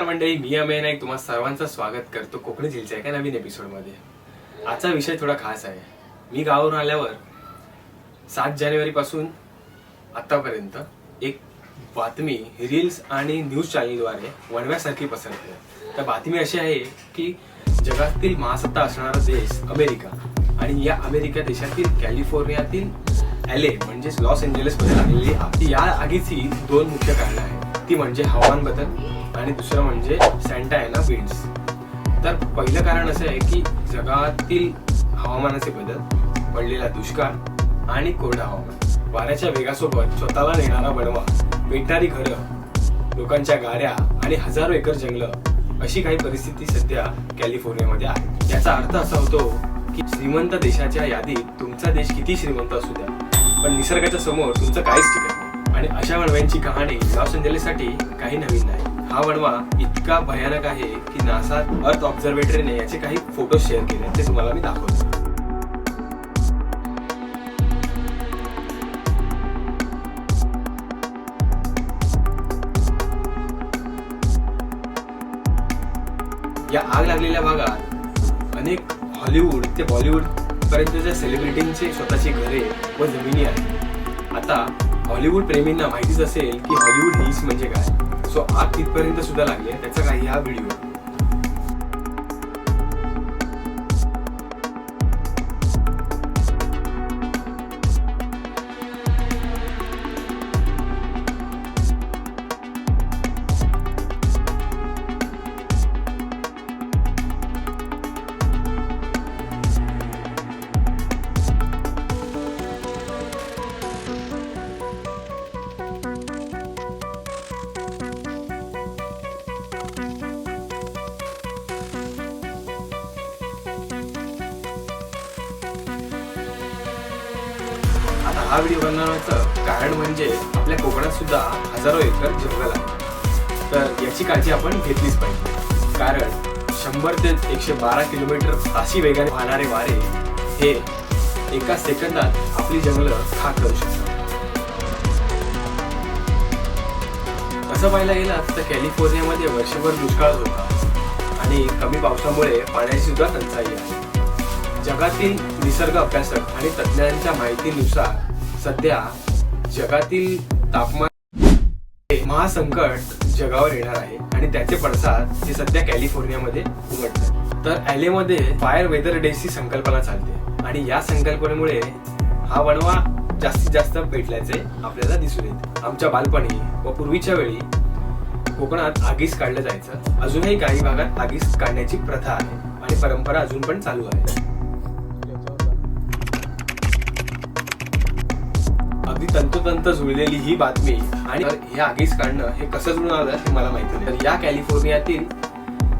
मंडळी मी अमेय नाईक. तुम्हा सर्वांचं स्वागत करतो कोकणी झिलच्या एका नवीन एपिसोडमध्ये आजचा विषय थोडा खास आहे. मी गावावरून आल्यावर सात जानेवारीपासून आत्तापर्यंत एक बातमी रील्स आणि न्यूज चॅनलद्वारे वणव्यासारखी पसरते तर बातमी अशी आहे की जगातील महासत्ता असणारा देश अमेरिका आणि या अमेरिका देशातील कॅलिफोर्नियातील एले म्हणजेच लॉस एंजेलिसमध्ये लागलेली या आगीची दोन मुख्य कारणं आहेत. ती म्हणजे हवामान बदल आणि दुसरं म्हणजे सॅन्टायना विंड्स तर पहिलं कारण असं आहे की जगातील हवामानाचे बदल पडलेला दुष्काळ आणि कोरडं हवामान. वाऱ्याच्या वेगासोबत स्वतःला नेणारा बनवा पेटणारी घरं लोकांच्या गाड्या आणि हजारो एकर जंगलं अशी काही परिस्थिती सध्या कॅलिफोर्नियामध्ये आहे. याचा अर्थ असा होतो की श्रीमंत देशाच्या यादीत तुमचा देश किती श्रीमंत असू द्या पण निसर्गाच्या समोर तुमचं काहीच टिकत नाही. आणि अशा वणव्यांची कहाणी लॉस एंजेलिससाठी काही नवीन नाही. हा वणवा इतका भयानक आहे की नासा अर्थ ऑब्झर्वेटरीने याचे काही फोटो शेअर केले. ते तुम्हाला मी दाखवतो. या आग लागलेल्या भागात अनेक हॉलिवूड ते बॉलिवूड पर्यंतच्या सेलिब्रिटींचे स्वतःची घरे व जमिनी आहेत. आता हॉलिवूड प्रेमींना माहितीच असेल की हॉलिवूड हिल्स म्हणजे काय. सो आग तिथपर्यंत सुद्धा लागले त्याचा काही हा व्हिडिओ. हा व्हिडिओ बनवण्याचं कारण म्हणजे आपल्या कोकणात सुद्धा हजारो एकर जंगल आहे. तर याची काळजी आपण घेतलीच पाहिजे. कारण शंभर ते एकशे बारा किलोमीटर ताशी वेगाने वाहणारे वारे हे एका सेकंदात आपली जंगलं खाक करू शकतात. तसं पाहायला गेलं तर कॅलिफोर्नियामध्ये वर्षभर दुष्काळ होता. आणि कमी पावसामुळे पाण्याची सुद्धा टंचाई आहे. जगातील निसर्ग अभ्यासक आणि तज्ज्ञांच्या माहितीनुसार सध्या जगातील तापमान महासंकट जगावर येणार आहे आणि त्याचे पडसाद हे सध्या कॅलिफोर्नियामध्ये उमटले. तर ॲलेमध्ये फायर वेदर डेची संकल्पना चालते आणि या संकल्पनेमुळे हा वणवा जास्तीत जास्त पेटल्याचे आपल्याला दिसून येते. आमच्या बालपणी व पूर्वीच्या वेळी कोकणात आगीस काढलं जायचं. अजूनही काही भागात आगीस काढण्याची प्रथा आहे आणि परंपरा अजून पण चालू आहे. तंतोतंत जुळलेली ही बातमी आणि हे आगीच काढणं हे कसं जुळून आलं हे मला माहिती नाही. तर या कॅलिफोर्नियातील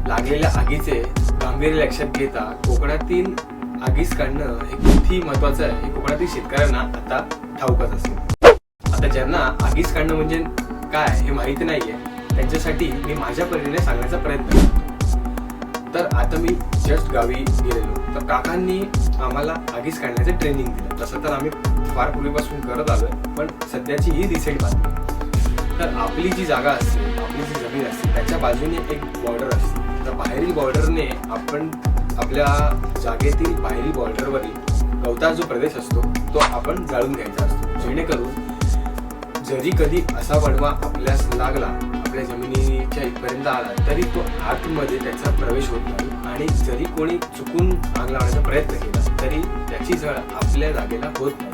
लागलेल्या आगीचे गांभीर्य लक्षात घेता कोकणातील आगीच काढणं हे किती महत्वाचं आहे हे कोकणातील शेतकऱ्यांना आता ठाऊकच असेल. आता ज्यांना आगीच काढणं म्हणजे काय हे माहिती नाहीये त्यांच्यासाठी मी माझ्या परीने सांगण्याचा प्रयत्न करतो. तर आता मी जस्ट गावी गेलेलो. तर काकांनी आम्हाला आगीच काढण्याचे ट्रेनिंग दिलं. तसं तर आम्ही फार पूर्वीपासून करत आलोय पण सध्याची ही रिसेंट बातमी. तर आपली जी जागा असते आपली जी जमीन असते त्याच्या बाजूने एक बॉर्डर असते. तर बाहेरील बॉर्डरने आपण आपल्या जागेतील बाहेरील बॉर्डरवरील गवता जो प्रदेश असतो तो आपण जाळून घ्यायचा असतो. जेणेकरून जरी कधी असा वणवा आपल्यास लागला आपल्या जमिनीच्या इथपर्यंत आला तरी तो आतमध्ये त्याचा प्रवेश होत नाही. आणि जरी कोणी चुकून आग लावण्याचा प्रयत्न केला तरी त्याची झळ आपल्या जागेला होत नाही.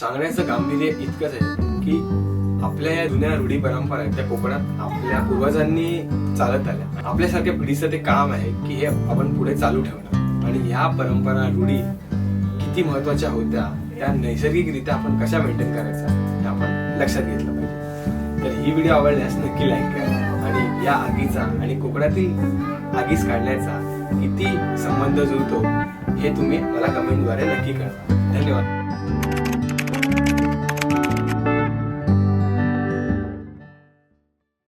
सांगण्याचं गांभीर्य इतकंच आहे की आपल्या या जुन्या रूढी परंपरा आहेत त्या कोकणात आपल्या पूर्वजांनी चालत आल्या. आपल्यासारख्या पिढीचं ते काम आहे की हे आपण पुढे चालू ठेवणं. आणि ह्या परंपरा रूढी किती महत्त्वाच्या होत्या त्या नैसर्गिकरित्या आपण कशा मेंटेन करायचा हे आपण लक्षात घेतलं पाहिजे. तर ही व्हिडिओ आवडल्यास नक्की लाईक करा आणि या आगीचा आणि कोकणातील आगीच काढण्याचा किती संबंध जुळतो हे तुम्ही मला कमेंटद्वारे नक्की कळवा. धन्यवाद.